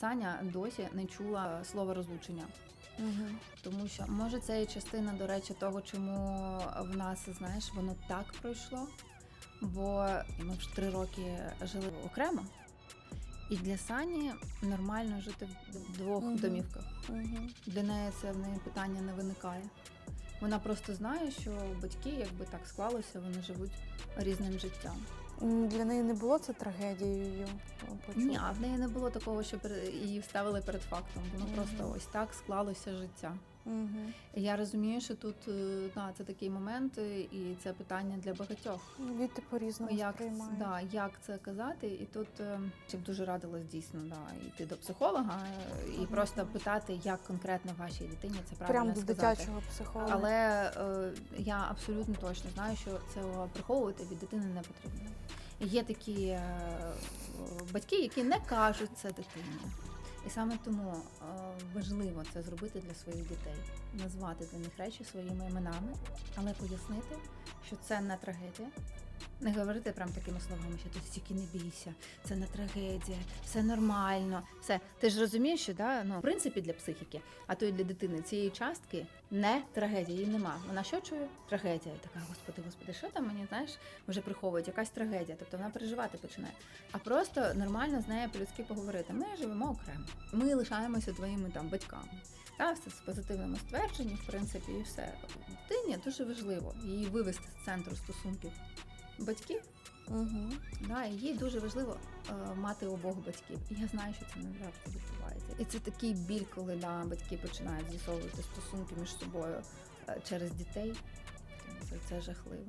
Саня досі не чула слово розлучення. Угу. Тому що може це і частина, до речі, того, чому в нас, знаєш, воно так пройшло. Бо ми вже три роки жили окремо, і для Сані нормально жити в двох Мгм. домівках. Угу. Для неї це в неї питання не виникає. Вона просто знає, що батьки, якби так склалося, вони живуть різним життям. Для неї не було це трагедією. почути? Ні, а в неї не було такого, що пере- її вставили перед фактом. Воно Мгм. просто ось так склалося життя. Угу. Я розумію, що тут е, да, це такий момент, е, і це питання для багатьох. Діти по-різному Як, сприймають. да, як це казати? І тут е, я б дуже радилась дійсно да, йти до психолога е, і Мгм. просто питати, як конкретно вашій дитині це правильно Прямо до сказати. дитячого психолога. Але е, я абсолютно точно знаю, що цього приховувати від дитини не потрібно. Є такі е, батьки, які не кажуть це дитині. І саме тому е, важливо це зробити для своїх дітей, назвати для них речі своїми іменами, але пояснити, що це не трагедія. Не говорити прям такими словами, що ти стільки не бійся, це не трагедія, все нормально. Все, ти ж розумієш, що да, ну, в принципі для психіки, а то й для дитини цієї частки не трагедія, її нема. Вона що чує? Трагедія. Така, господи, господи, що там мені знаєш, вже приховують якась трагедія. Тобто вона переживати починає. А просто нормально з нею по-людськи поговорити. Ми живемо окремо. Ми лишаємося твоїми там батьками. Та все з позитивними ствердженнями, в принципі, і все. Дитині дуже важливо її вивести з центру стосунків батьків. Угу. Да, і їй дуже важливо е, мати обох батьків. І я знаю, що це не завжди відбувається. І це такий біль, коли да, батьки починають з'ясовувати стосунки між собою е, через дітей. Це, це жахливо.